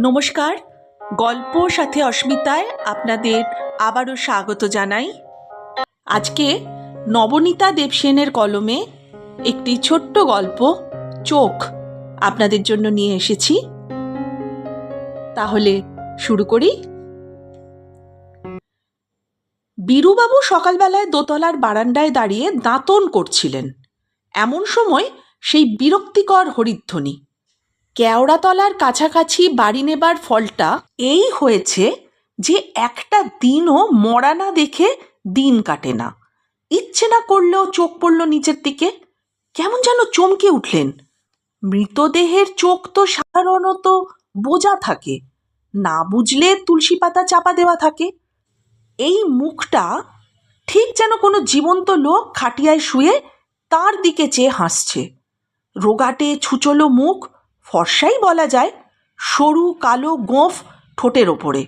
নমস্কার, গল্প সাথে অস্মিতায় আপনাদের আবারও স্বাগত জানাই। আজকে নবনীতা দেবসেনের কলমে একটি ছোট্ট গল্প, চোখ, আপনাদের জন্য নিয়ে এসেছি। তাহলে শুরু করি। বীরুবাবু সকালবেলায় দোতলার বারান্দায় দাঁড়িয়ে দাঁতন করছিলেন। এমন সময় সেই বিরক্তিকর হরিধ্বনি কেওড়াতলার কাছাকাছি বাড়ি নেবার ফলটা এই হয়েছে যে একটা দিনও মরা না দেখে দিন কাটে না। ইচ্ছে না করলেও চোখ পড়ল নিচের দিকে। কেমন যেন চমকে উঠলেন। মৃতদেহের চোখ তো সাধারণত বোঝা থাকে। না বুঝলে তুলসী পাতা চাপা দেওয়া থাকে। এই মুখটা ঠিক যেন কোনো জীবন্ত লোক খাটিয়ায় শুয়ে তার দিকে চেয়ে হাসছে। রোগাটে ছুচলো মুখ ফর্সাই বলা যায়, সরু কালো গোঁফ ঠোঁটের ওপরে।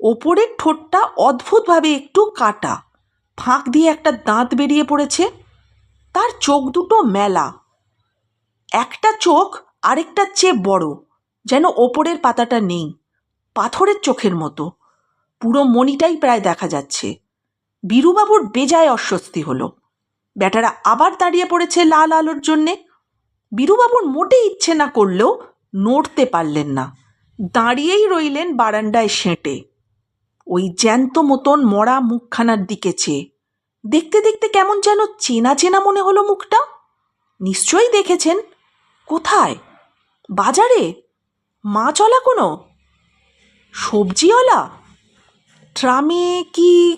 ওপরের ঠোঁটটা অদ্ভুতভাবে একটু কাটা। ফাঁক দিয়ে একটা দাঁত বেরিয়ে পড়েছে। তার চোখ দুটো মেলা। একটা চোখ আরেকটার চেয়ে বড়, যেন ওপরের পাতাটা নেই, পাথরের চোখের মতো। পুরো মণিটাই প্রায় দেখা যাচ্ছে। বীরুবাবুর বেজায় অস্বস্তি হলো। বেটারা আবার দাঁড়িয়ে পড়েছে লাল আলোর জন্যে। বীরুবাবুর মোটে ইচ্ছে না করলেও নড়তে পারলেন না। দাঁড়িয়েই রইলেন বারান্দায় সেঁটে। ওই জ্যান্ত মতন মরা মুখখানার দিকে চেয়ে। দেখতে দেখতে কেমন যেন চেনা চেনা মনে হলো মুখটা। নিশ্চয়ই দেখেছেন। কোথায়? বাজারে? মাছওয়ালা কোনো? সবজিওয়ালা? ট্রামে কি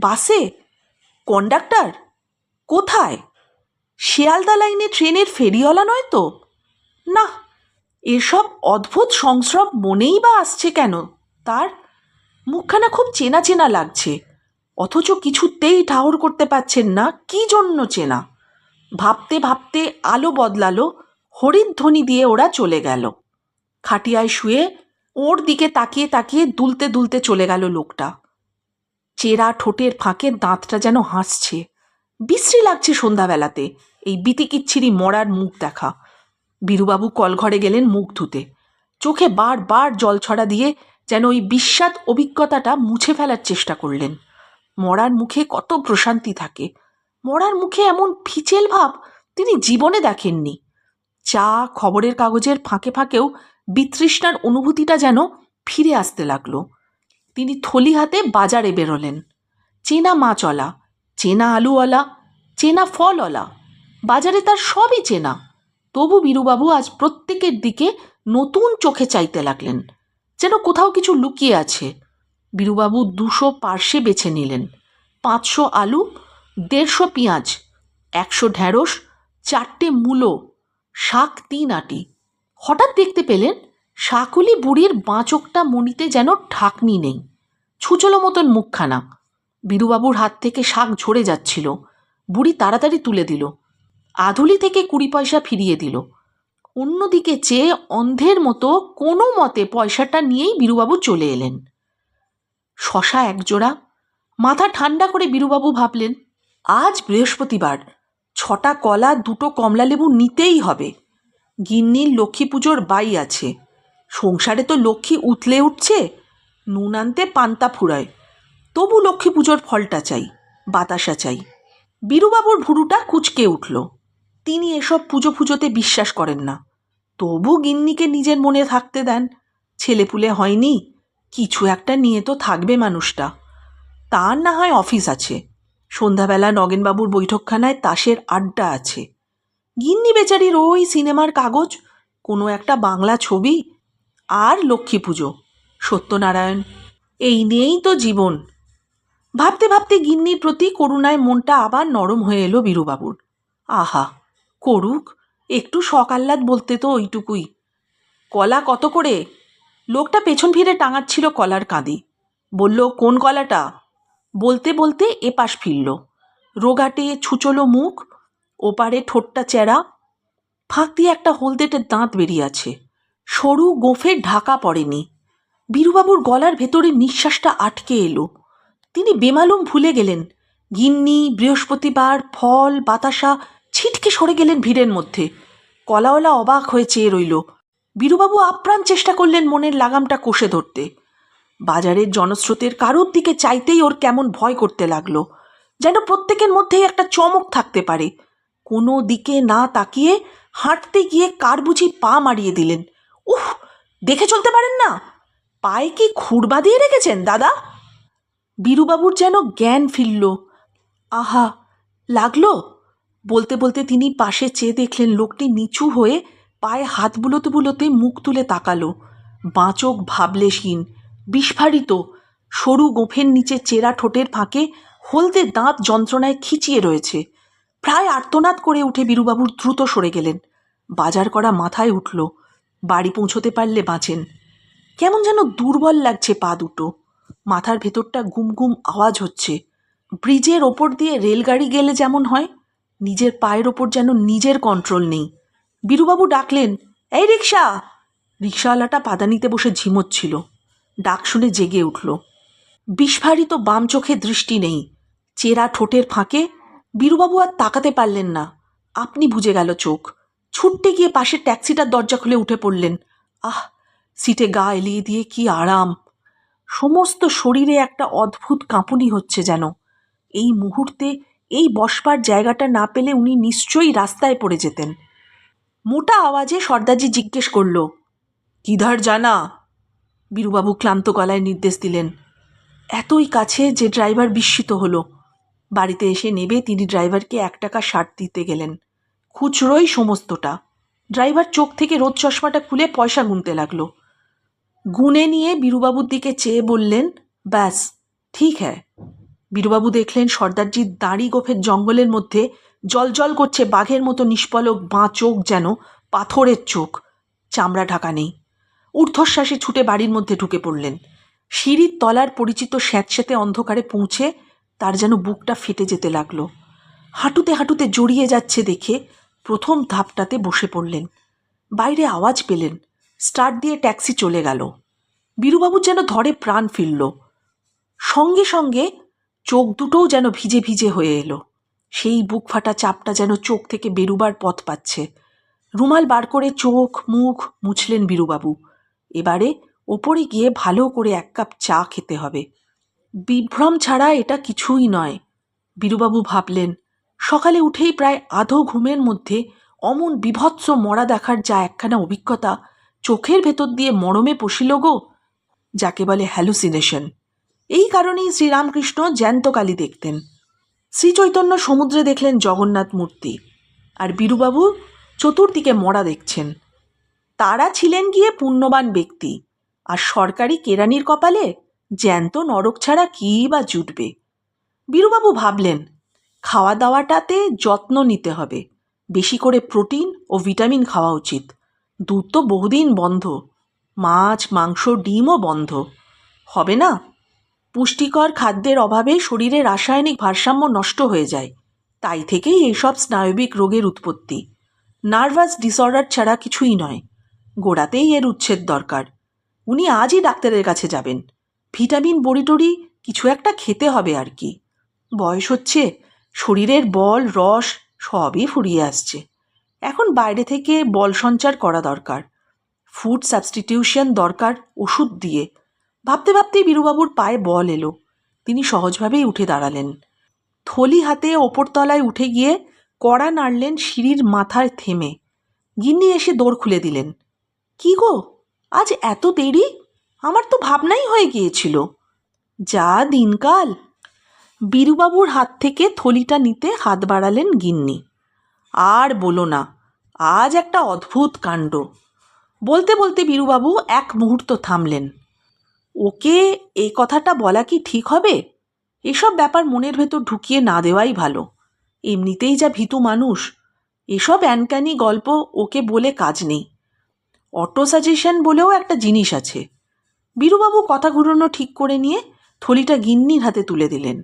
বাসে? কন্ডাক্টর? কোথায়? শিয়ালদা লাইনে ট্রেনের ফেরিওয়ালা নয় তো? না, এসব অদ্ভুত সংস্রব মনেই বা আসছে কেন? তার মুখখানা খুব চেনা চেনা লাগছে, অথচ কিছুতেই ঠাহর করতে পারছেন না, কি জন্য চেনা? ভাবতে ভাবতে আলো বদলালো হরিধ্বনি দিয়ে ওরা চলে গেল। খাটিয়ায় শুয়ে ওর দিকে তাকিয়ে তাকিয়ে দুলতে দুলতে চলে গেল লোকটা। চেরা ঠোঁটের ফাঁকে দাঁতটা যেন হাসছে। বিশ্রী লাগছে সন্ধ্যাবেলাতে। এই বিতিকিচ্ছিরি মরার মুখ দেখা। বীরুবাবু কলঘরে গেলেন মুখ ধুতে। চোখে বার বার জল ছড়া দিয়ে যেন ওই বিস্বাদ অভিজ্ঞতাটা মুছে ফেলার চেষ্টা করলেন। মরার মুখে কত প্রশান্তি থাকে। মরার মুখে এমন ফিচেল ভাব তিনি জীবনে দেখেননি। চা খবরের কাগজের ফাঁকে ফাঁকেও বিতৃষ্ণার অনুভূতিটা যেন ফিরে আসতে লাগল। তিনি থলি হাতে বাজারে বেরোলেন। চেনা মাছওয়ালা, চেনা আলুওয়ালা, চেনা ফলওয়ালা। বাজারে তার সবই চেনা। তবু বীরুবাবু আজ প্রত্যেকের দিকে নতুন চোখে চাইতে লাগলেন, যেন কোথাও কিছু লুকিয়ে আছে। বীরুবাবু দুশো পার্শ্বে বেছে নিলেন। পাঁচশো আলু, দেড়শো পেঁয়াজ, একশো ঢ্যাঁড়স চারটে মূলো, শাক তিন আটি। হঠাৎ দেখতে পেলেন শাকুলি বুড়ির বাঁচকটা মনিতে যেন ঢাকনি নেই, ছুচলো মতন মুখখানা। বীরুবাবুর হাত থেকে শাক ঝরে যাচ্ছিল। বুড়ি তাড়াতাড়ি তুলে দিল। আধুলি থেকে কুড়ি পয়সা ফিরিয়ে দিল। অন্যদিকে চেয়ে অন্ধের মতো কোনো মতে পয়সাটা নিয়েই বীরুবাবু চলে এলেন। শশা একজোড়া, মাথা ঠান্ডা করে বীরুবাবু ভাবলেন, আজ বৃহস্পতিবার, ছটা কলা, দুটো কমলালেবু নিতেই হবে। গিন্নির লক্ষ্মী পুজোর বাই আছে। সংসারে তো লক্ষ্মী উতলে উঠছে, নুন আনতে পান্তা ফুরায়। তবু লক্ষ্মী পুজোর ফলটা চাই, বাতাসা চাই। বীরুবাবুর ভুরুটা কুচকে উঠল। তিনি এসব পুজো পুজোতে বিশ্বাস করেন না। তবু গিন্নিকে নিজের মনে থাকতে দেন, ছেলেপুলে হয়নি, কিছু একটা নিয়ে তো থাকবে মানুষটা। তার না হয় অফিস আছে, সন্ধ্যাবেলা নগেনবাবুর বৈঠকখানায় তাসের আড্ডা আছে। গিন্নি বেচারির ওই সিনেমার কাগজ, কোনো একটা বাংলা ছবি আর লক্ষ্মী পুজো, সত্যনারায়ণ, এই নিয়েই তো জীবন। ভাবতে ভাবতে গিন্নির প্রতি করুণায় মনটা আবার নরম হয়ে এলো বীরুবাবুর। আহা! করুক, একটু সকাল্লাদ বলতে তো ওইটুকুই। কলা কত করে? লোকটা পেছন ফিরে টাঙাচ্ছিল কলার কাঁদি বলল, কোন কলাটা বলতে বলতে এপাশ ফিরল। রোগাটে ছুচলো মুখ, ওপারে ঠোঁটটা চেরা ফাঁক দিয়ে একটা হলদেটের দাঁত বেরিয়ে আছে। সরু গোফের ঢাকা পড়েনি। বীরুবাবুর গলার ভেতরে নিঃশ্বাসটা আটকে এলো। তিনি বেমালুম ভুলে গেলেন। গিন্নি, বৃহস্পতিবার, ফল, বাতাসা ছিটকে সরে গেলেন ভিড়ের মধ্যে। কলাওয়ালা অবাক হয়ে চেয়ে রইল। বীরুবাবু আপ্রাণ চেষ্টা করলেন মনের লাগামটা কষে ধরতে। বাজারের জনস্রোতের কারোর দিকে চাইতেই ওর কেমন ভয় করতে লাগল। যেন প্রত্যেকের মধ্যেই একটা চমক থাকতে পারে। কোনো দিকে না তাকিয়ে হাঁটতে গিয়ে কার বুঝি পা মারিয়ে দিলেন। উফ দেখে চলতে পারেন না। পায়ে কি খুর বাঁধিয়ে রেখেছেন, দাদা? বীরুবাবুর যেন জ্ঞান ফিরল। আহা, লাগল? বলতে বলতে তিনি পাশে চেয়ে দেখলেন লোকটি নিচু হয়ে পায়ে হাত বুলোতে বুলোতে মুখ তুলে তাকালো। বাঁচক ভাবলেশহীন, বিস্ফারিত, সরু গোফের নিচে চেরা ঠোঁটের ফাঁকে হলদে দাঁত যন্ত্রণায় খিচিয়ে রয়েছে। প্রায় আর্তনাদ করে উঠে বীরুবাবুর দ্রুত সরে গেলেন। বাজার করা মাথায় উঠল, বাড়ি পৌঁছতে পারলে বাঁচেন। কেমন যেন দুর্বল লাগছে পা দুটো। মাথার ভেতরটা গুম গুম আওয়াজ হচ্ছে। ব্রিজের ওপর দিয়ে রেলগাড়ি গেলে যেমন হয় নিজের পায়ের ওপর যেন নিজের কন্ট্রোল নেই। বীরুবাবু ডাকলেন, এই রিক্সা রিক্সাওয়ালাটা পাদানিতে বসে ঝিমোচ্ছিল। ডাক শুনে জেগে উঠল। বিস্ফারিত বাম চোখে দৃষ্টি নেই। চেরা ঠোঁটের ফাঁকে বীরুবাবু আর তাকাতে পারলেন না। আপনি বুঝে গেল চোখ। ছুটতে গিয়ে পাশের ট্যাক্সিটার দরজা খুলে উঠে পড়লেন। আহ, সিটে গা এলিয়ে দিয়ে কি আরাম! সমস্ত শরীরে একটা অদ্ভুত কাঁপুনি হচ্ছে যেন। এই মুহূর্তে এই বসবার জায়গাটা না পেলে উনি নিশ্চয়ই রাস্তায় পড়ে যেতেন। মোটা আওয়াজে সর্দারজি জিজ্ঞেস করল, কিধার জানা? বীরুবাবু ক্লান্ত গলায় নির্দেশ দিলেন, এতই কাছে যে ড্রাইভার বিস্মিত হলো। বাড়িতে এসে নেবে তিনি ড্রাইভারকে এক টাকা শার্ট দিতে গেলেন। খুচরোই সমস্তটা। ড্রাইভার চোখ থেকে রোদ চশমাটা খুলে পয়সা গুনতে লাগল। গুনে নিয়ে বীরুবাবুর দিকে চেয়ে বললেন, ব্যাস, ঠিক হ্যাঁ বীরবাবু দেখলেন সর্দারজির দাড়ি গোফের জঙ্গলের মধ্যে জলজল করছে বাঘের মতো নিষ্পলক বাঁ চোখ যেন পাথরের চোখ। চামড়া ঢাকা নেই। ঊর্ধ্বশ্বাসে ছুটে বাড়ির মধ্যে ঢুকে পড়লেন। সিঁড়ির তলার পরিচিত স্যাঁতস্যাঁতে অন্ধকারে পৌঁছে তার যেন বুকটা ফেটে যেতে লাগল। হাঁটুতে হাঁটুতে জড়িয়ে যাচ্ছে দেখে প্রথম ধাপটাতে বসে পড়লেন। বাইরে আওয়াজ পেলেন। স্টার্ট দিয়ে ট্যাক্সি চলে গেল। বীরুবাবুর যেন ধরে প্রাণ ফিরল। সঙ্গে সঙ্গে চোখ দুটোও যেন ভিজে ভিজে হয়ে এলো। সেই বুক ফাটা চাপটা যেন চোখ থেকে বেরুবার পথ পাচ্ছে। রুমাল বার করে চোখ, মুখ মুছলেন বীরুবাবু। এবারে ওপরে গিয়ে ভালো করে এক কাপ চা খেতে হবে। বিভ্রম ছাড়া এটা কিছুই নয়, বীরুবাবু ভাবলেন। সকালে উঠেই প্রায় আধো ঘুমের মধ্যে অমন বিভৎস মরা দেখার যা একখানা অভিজ্ঞতা চোখের ভেতর দিয়ে মরমে পশিল গো, যাকে বলে হ্যালুসিনেশন এই কারণেই শ্রীরামকৃষ্ণ জ্যান্তকালী দেখতেন। শ্রীচৈতন্য সমুদ্রে দেখলেন জগন্নাথ মূর্তি। আর বীরুবাবু চতুর্দিকে মরা দেখছেন। তারা ছিলেন গিয়ে পুণ্যবান ব্যক্তি। আর সরকারি কেরানির কপালে জ্যান্ত নরক ছাড়া কী বা জুটবে? বীরুবাবু ভাবলেন খাওয়া দাওয়াটাতে যত্ন নিতে হবে। বেশি করে প্রোটিন ও ভিটামিন খাওয়া উচিত। দুধ তো বহুদিন বন্ধ। মাছ, মাংস, ডিমও বন্ধ। হবে না? পুষ্টিকর খাদ্যের অভাবে শরীরে রাসায়নিক ভারসাম্য নষ্ট হয়ে যায়। তাই থেকেই এইসব স্নায়বিক রোগের উৎপত্তি। নার্ভাস ডিসঅর্ডার ছাড়া কিছুই নয়। গোড়াতেই এর উচ্ছেদ দরকার। উনি আজই ডাক্তারের কাছে যাবেন। ভিটামিন বড়িটড়ি কিছু একটা খেতে হবে আর কি। বয়স হচ্ছে, শরীরের বল, রস সবই ফুরিয়ে আসছে। এখন বাইরে থেকে বল সঞ্চার করা দরকার। ফুড সাবস্টিটিউশন দরকার, ওষুধ দিয়ে। ভাবতে ভাবতেই বীরুবাবুর পায়ে বল এলো। তিনি সহজভাবেই উঠে দাঁড়ালেন। থলি হাতে ওপরতলায় উঠে গিয়ে কড়া নাড়লেন সিঁড়ির মাথায় থেমে। গিন্নি এসে দৌড় খুলে দিলেন। কি গো, আজ এত দেরি? আমার তো ভাবনাই হয়ে গিয়েছিল। যা দিনকাল। বীরুবাবুর হাত থেকে থলিটা নিতে হাত বাড়ালেন গিন্নি। আর বলো না, আজ একটা অদ্ভুত কাণ্ড। বলতে বলতে বীরুবাবু এক মুহূর্ত থামলেন। ওকে এই কথাটা বলা কি ঠিক হবে? এসব ব্যাপার মনের ভেতর ঢুকিয়ে না দেওয়াই ভালো। এমনিতেই যা ভীতু মানুষ, এসব অ্যানকানি গল্প ওকে বলে কাজ নেই। অটো সাজেশন বলেও একটা জিনিস আছে। বীরুবাবু কথা ঘুরোনো ঠিক করে নিয়ে থলিটা গিন্নির হাতে তুলে দিলেন।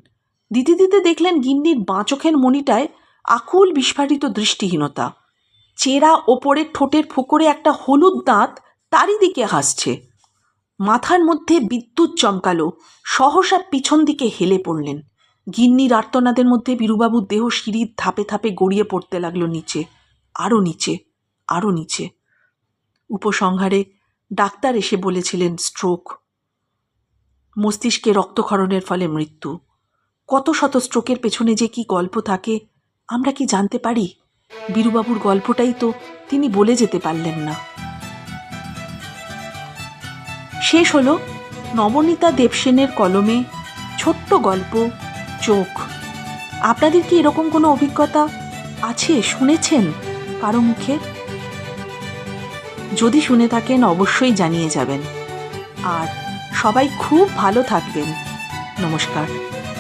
দিতে দিতে দেখলেন গিন্নির বাঁ চোখের মণিটায় আকুল বিস্ফারিত দৃষ্টিহীনতা। চেরা ওপরের ঠোঁটের ফোকরে একটা হলুদ দাঁত তারই দিকে হাসছে। মাথার মধ্যে বিদ্যুৎ চমকালো। সহসা পিছন দিকে হেলে পড়লেন। গিন্নির আর্তনাদের মধ্যে বীরুবাবুর দেহ সিঁড়ির ধাপে ধাপে গড়িয়ে পড়তে লাগল নিচে। আরও নিচে আরও নিচে। উপসংহারে ডাক্তার এসে বলেছিলেন স্ট্রোক। মস্তিষ্কে রক্তক্ষরণের ফলে মৃত্যু। কত শত স্ট্রোকের পেছনে যে কি গল্প থাকে, আমরা কি জানতে পারি? বীরুবাবুর গল্পটাই তো তিনি বলে যেতে পারলেন না। শেষ হল নবনীতা দেবসেনের কলমে ছোট্ট গল্প, চোখ। আপনাদের কি এরকম কোনো অভিজ্ঞতা আছে, শুনেছেন কারও মুখে যদি শুনে থাকেন, অবশ্যই জানিয়ে যাবেন। আর সবাই খুব ভালো থাকবেন। নমস্কার।